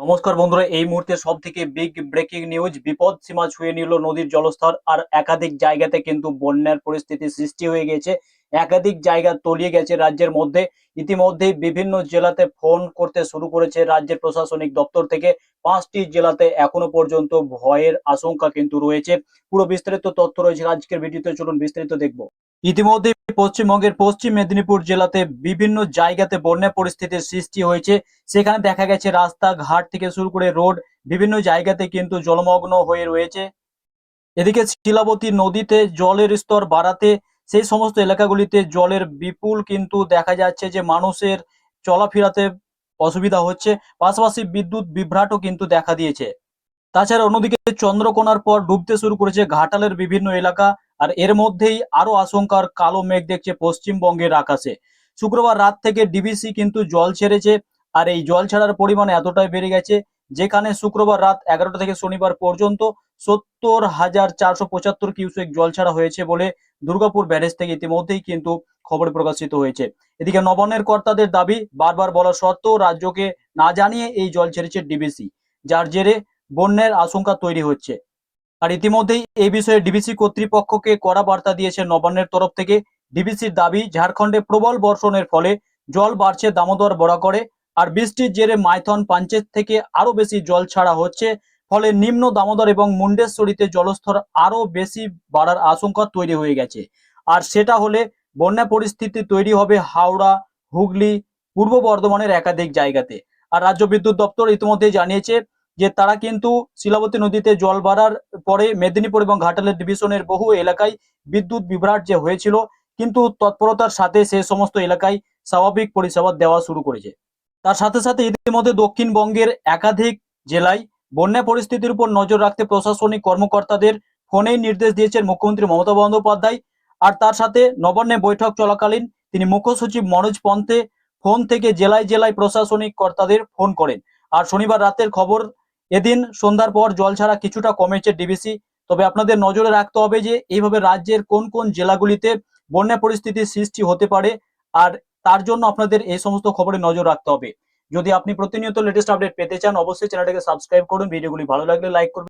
নমস্কার বন্ধুরা, এই মুহূর্তে সব থেকে বিগ ব্রেকিং নিউজ বিপদ সীমা ছুঁয়ে নিল নদীর জলস্তর, আর একাধিক জায়গাতে কিন্তু বন্যার পরিস্থিতি সৃষ্টি হয়ে গেছে একাধিক জায়গা তলিয়ে গেছে রাজ্যের মধ্যে। ইতিমধ্যেই বিভিন্ন জেলাতে ফোন করতে শুরু করেছে রাজ্যের প্রশাসনিক দপ্তর থেকে। পাঁচটি জেলাতে এখনও পর্যন্ত ভয়ের আশঙ্কা কিন্তু রয়েছে। পুরো বিস্তারিত তথ্য রয়েছে আজকের ভিডিওতে, চলুন বিস্তারিত দেখব। ইতিমধ্যে পশ্চিমবঙ্গের পশ্চিম মেদিনীপুর জেলাতে বিভিন্ন জায়গাতে বন্যা পরিস্থিতির সৃষ্টি হয়েছে। সেখানে দেখা গেছে রাস্তা ঘাট থেকে শুরু করে রোড, বিভিন্ন জায়গাতে কিন্তু জলমগ্ন হয়ে রয়েছে। এদিকে শিলাবতী নদীতে জলের স্তর বাড়াতে সেই সমস্ত এলাকাগুলিতে জলের বিপুল কিন্তু দেখা যাচ্ছে যে মানুষের চলাফেরাতে অসুবিধা হচ্ছে। পাশাপাশি বিদ্যুৎ বিভ্রাটও কিন্তু দেখা দিয়েছে। তাছাড়া অন্যদিকে চন্দ্রকোনার পর ডুবতে শুরু করেছে ঘাটালের বিভিন্ন এলাকা আর এর মধ্যেই আরও আশঙ্কার কালো মেঘ দেখছে পশ্চিমবঙ্গের আকাশে। শুক্রবার রাত থেকে ডিবিসি কিন্তু জল ছেড়েছে আর এই জল ছাড়ার পরিমাণ এতটাই বেড়ে গেছে যেখানে শুক্রবার রাত এগারোটা থেকে শনিবার পর্যন্ত সত্তর হাজার চারশো পঁচাত্তর কিউসেক জল ছাড়া হয়েছে বলে দুর্গাপুর ব্যারেজ থেকে ইতিমধ্যেই কিন্তু খবর প্রকাশিত হয়েছে। এদিকে নবান্নের কর্তাদের দাবি, বারবার বলা সত্ত্বেও রাজ্যকে না জানিয়ে এই জল ছেড়েছে ডিবিসি যার জেরে বন্যার আশঙ্কা তৈরি হচ্ছে। আর ইতিমধ্যেই এই বিষয়ে ডিবিসি কর্তৃপক্ষকে কড়া বার্তা দিয়েছে নবান্নের তরফ থেকে। ডিবিসির দাবি, ঝাড়খণ্ডে প্রবল বর্ষণের ফলে জল বাড়ছে দামোদর বরাকরে, আর বৃষ্টির জেরে মাইথন পাঞ্চেত থেকে আরও বেশি জল ছাড়া হচ্ছে ফলে নিম্ন দামোদর এবং মুন্ডেশ্বরীতে জলস্তর আরও বেশি বাড়ার আশঙ্কা তৈরি হয়ে গেছে। আর সেটা হলে বন্যা পরিস্থিতি তৈরি হবে হাওড়া, হুগলি, পূর্ব বর্ধমানের একাধিক জায়গাতে। আর রাজ্য বিদ্যুৎ দপ্তর ইতিমধ্যে জানিয়েছে যে, তারা কিন্তু শিলাবতী নদীতে জল বাড়ার পরে মেদিনীপুর এবং ঘাটালের ডিভিশনের বহু এলাকায় বিদ্যুৎ বিভ্রাট যে হয়েছিল, কিন্তু তৎপরতার সাথে সে সমস্ত এলাকায় স্বাভাবিক পরিষেবা দেওয়া শুরু করেছে। তার সাথে সাথে ইতিমধ্যে দক্ষিণবঙ্গের একাধিক জেলায় বন্যা পরিস্থিতির উপর নজর রাখতে প্রশাসনিক কর্মকর্তাদের ফোনেই নির্দেশ দিয়েছেন মুখ্যমন্ত্রী মমতা বন্দ্যোপাধ্যায়। আর তার সাথে নবান্নে বৈঠক চলাকালীন তিনি মুখ্য সচিব মনোজ পন্থে ফোন থেকে জেলায় জেলায় প্রশাসনিক কর্তাদের ফোন করেন। আর শনিবার রাতের খবর, এদিন সন্ধ্যার পর জল ছাড়া কিছুটা কমেছে ডিবিসি। তবে আপনাদের নজরে রাখতে হবে যে, এইভাবে রাজ্যের কোন কোন জেলাগুলিতে বন্যা পরিস্থিতির সৃষ্টি হতে পারে। আর তার জন্য আপনাদের এই সমস্ত খবরে নজর রাখতে হবে। যদি আপনি প্রতিনিয়ত লেটেস্ট আপডেট পেতে চান, অবশ্যই চ্যানেলটাকে সাবস্ক্রাইব করুন। ভিডিওগুলি ভালো লাগলে লাইক করবেন